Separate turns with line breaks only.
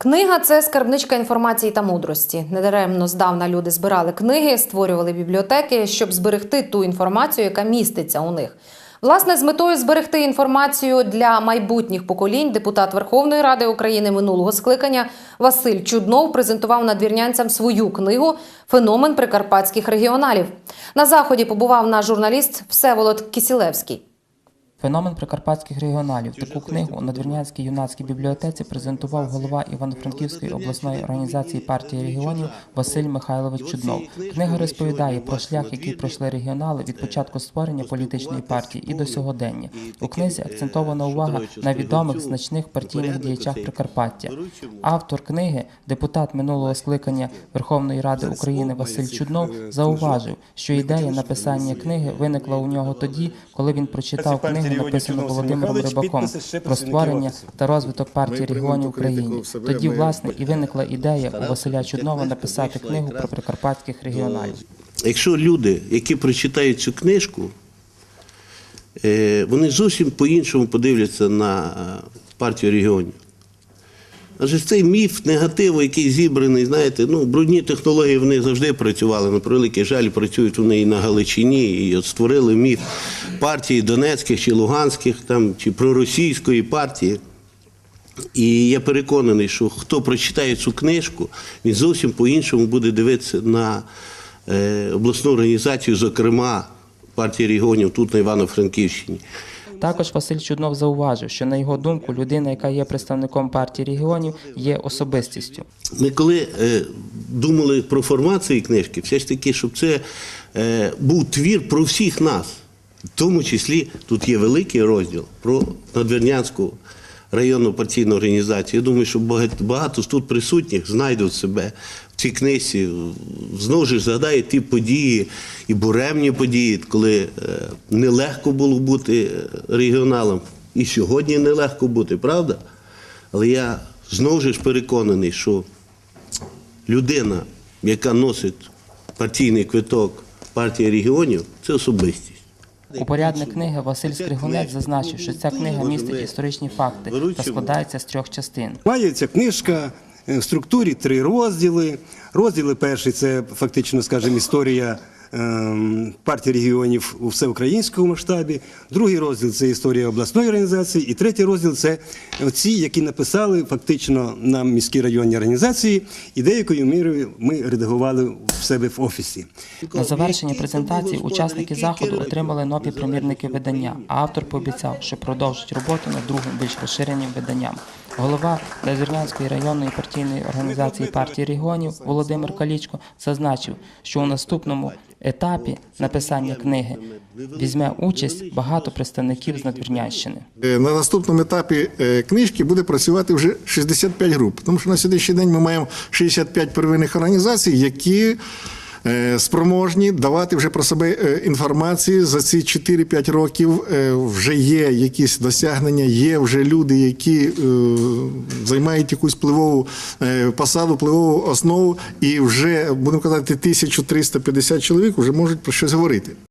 Книга це скарбничка інформації та мудрості. Недаремно здавна люди збирали книги, створювали бібліотеки, щоб зберегти ту інформацію, яка міститься у них. Власне, з метою зберегти інформацію для майбутніх поколінь депутат Верховної Ради України минулого скликання Василь Чуднов презентував надвірнянцям свою книгу Феномен прикарпатських регіоналів. На заході побував наш журналіст Всеволод Кісілевський.
Феномен прикарпатських регіоналів. Таку книгу у Надвірнянській юнацькій бібліотеці презентував голова Івано-Франківської обласної організації партії регіонів Василь Михайлович Чуднов. Книга розповідає про шлях, який пройшли регіонали від початку створення політичної партії і до сьогодення. У книзі акцентована увага на відомих значних партійних діячах Прикарпаття. Автор книги, депутат минулого скликання Верховної Ради України Василь Чуднов, зауважив, що ідея написання книги виникла у нього тоді, коли він прочитав книгу, написану Володимиром Рибаком про створення та розвиток партії регіонів в Україні. Тоді, власне, і виникла ідея у Василя Чуднова написати книгу про прикарпатських регіоналів.
Якщо люди, які прочитають цю книжку, е, вони зовсім по-іншому подивляться на е, партію регіонів. Адже цей міф негативу, який зібраний, знаєте, ну, брудні технології вони завжди працювали. На превеликий жаль, працюють вони і на Галичині, і от створили міф партії Донецьких чи Луганських, там, чи проросійської партії. І я переконаний, що хто прочитає цю книжку, він зовсім по-іншому буде дивитися на е, обласну організацію, зокрема партії регіонів тут на Івано-Франківщині.
Також Василь Чуднов зауважив, що на його думку людина, яка є представником партії регіонів, є особистістю.
Ми коли е, думали про формат цієї книжки, все ж таки, щоб це е, був твір про всіх нас. В тому числі тут є великий розділ про Надвірнянську районну партійну організацію. Я думаю, що багато, тут присутніх знайдуть себе в цій книзі. Знову ж згадають ті події і буремні події, коли е, нелегко було бути е, регіоналом. І сьогодні нелегко бути, правда? Але я знову ж переконаний, що людина, яка носить партійний квиток партії регіонів, це особистість.
Упорядник книги Василь Скригунець зазначив, що ця книга містить історичні факти та складається з трьох частин.
Має ця книжка е, в структурі три розділи. Розділи перший це фактично, скажімо, історія партії регіонів у всеукраїнському масштабі. Другий розділ це історія обласної організації. І третій розділ це ці, які написали фактично нам міські районні організації, і деякою мірою ми редагували в себе в офісі.
На завершення презентації учасники заходу отримали нові примірники видання, а автор пообіцяв, що продовжить роботу над другим більш розширеним виданням. Голова Лазернянської районної партійної організації партії регіонів Володимир Калічко зазначив, що у наступному етапі написання книги візьме участь багато представників з Надвірнянщини.
Е, На наступному етапі е, книжки буде працювати вже 65 груп, тому що на сьогоднішній день ми маємо 65 первинних організацій, які спроможні давати вже про себе е, інформацію за ці 4-5 років. е, Вже є якісь досягнення, є вже люди, які е, займають якусь впливову е, посаду, впливову основу, і вже будемо казати 1350 чоловік вже можуть про щось говорити.